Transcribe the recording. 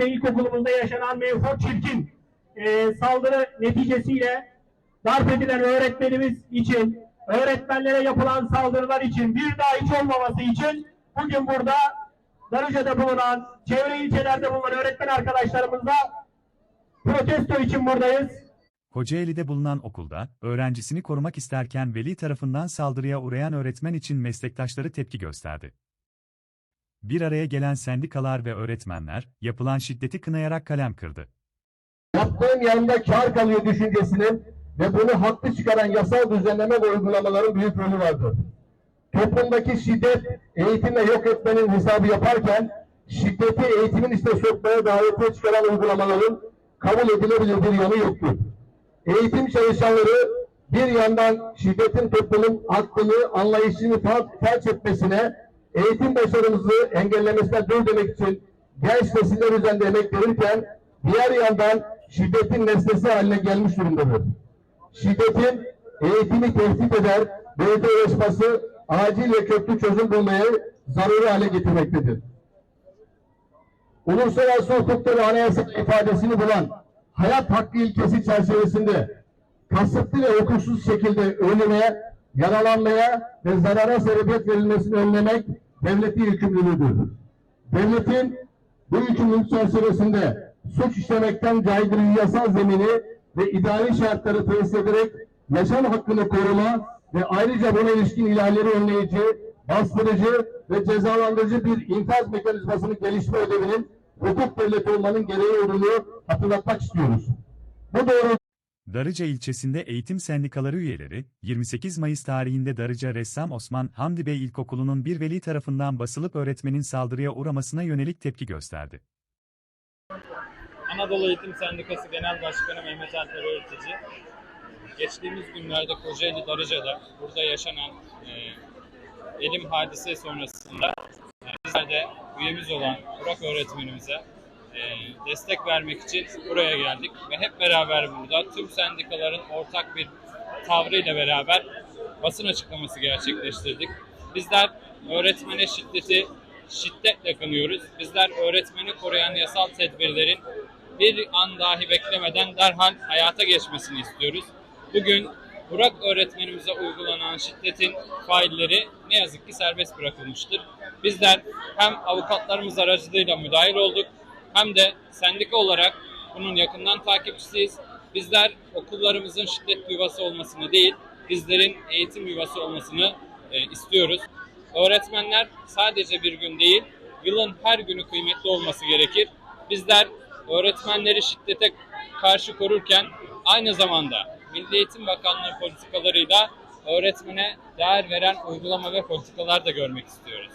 Bey İlkokulumuzda yaşanan menfur çirkin e, saldırı neticesiyle darp edilen öğretmenimiz için, öğretmenlere yapılan saldırılar için, bir daha hiç olmaması için bugün burada Darıca'da bulunan, çevre ilçelerde bulunan öğretmen arkadaşlarımızla protesto için buradayız. Kocaeli'de bulunan okulda, öğrencisini korumak isterken veli tarafından saldırıya uğrayan öğretmen için meslektaşları tepki gösterdi. Bir araya gelen sendikalar ve öğretmenler, yapılan şiddeti kınayarak kalem kırdı. yaptığın yanında kar kalıyor düşüncesinin ve bunu haklı çıkaran yasal düzenleme ve uygulamaların büyük rolü vardır. Toplumdaki şiddet eğitimle yok etmenin hesabı yaparken şiddeti eğitimin içine sokmaya davetiye çıkaran uygulamaların kabul edilebilir bir yanı yoktur. Eğitim çalışanları bir yandan şiddetin toplumun aklını, anlayışını fel- felç etmesine, eğitim başarımızı engellemesine dur demek için genç nesiller üzerinde emek verirken, diğer yandan şiddetin nesnesi haline gelmiş durumdadır. Şiddetin eğitimi tehdit eder, belediye ulaşması acil ve köklü çözüm bulmaya zaruri hale getirmektedir. Uluslararası hukukta ve anayasa ifadesini bulan hayat hakkı ilkesi çerçevesinde kasıtlı ve hukuksuz şekilde ölüme, yaralanmaya ve zarara sebebiyet verilmesini önlemek devletin yükümlülüğüdür. Devletin bu yükümlülük çerçevesinde suç işlemekten caydırıcı yasal zemini ve idari şartları tesis ederek yaşam hakkını koruma ve ayrıca buna ilişkin ihlalleri önleyici, bastırıcı ve cezalandırıcı bir infaz mekanizmasının gelişme ödevinin hukuk devleti olmanın gereği olduğunu hatırlatmak istiyoruz. Bu doğru Darıca ilçesinde eğitim sendikaları üyeleri, 28 Mayıs tarihinde Darıca Ressam Osman Hamdi Bey İlkokulu'nun bir veli tarafından basılıp öğretmenin saldırıya uğramasına yönelik tepki gösterdi. Anadolu Eğitim Sendikası Genel Başkanı Mehmet Alper Öğretici, geçtiğimiz günlerde Kocaeli Darıca'da burada yaşanan e, elim hadise sonrasında e, bizler de üyemiz olan Burak öğretmenimize destek vermek için buraya geldik ve hep beraber burada tüm sendikaların ortak bir tavrıyla beraber basın açıklaması gerçekleştirdik. Bizler öğretmene şiddeti şiddetle kınıyoruz. Bizler öğretmeni koruyan yasal tedbirlerin bir an dahi beklemeden derhal hayata geçmesini istiyoruz. Bugün Burak öğretmenimize uygulanan şiddetin failleri ne yazık ki serbest bırakılmıştır. Bizler hem avukatlarımız aracılığıyla müdahil olduk hem de sendika olarak bunun yakından takipçisiyiz. Bizler okullarımızın şiddet yuvası olmasını değil, bizlerin eğitim yuvası olmasını e, istiyoruz. Öğretmenler sadece bir gün değil, yılın her günü kıymetli olması gerekir. Bizler öğretmenleri şiddete karşı korurken aynı zamanda Milli Eğitim Bakanlığı politikalarıyla öğretmene değer veren uygulama ve politikalar da görmek istiyoruz.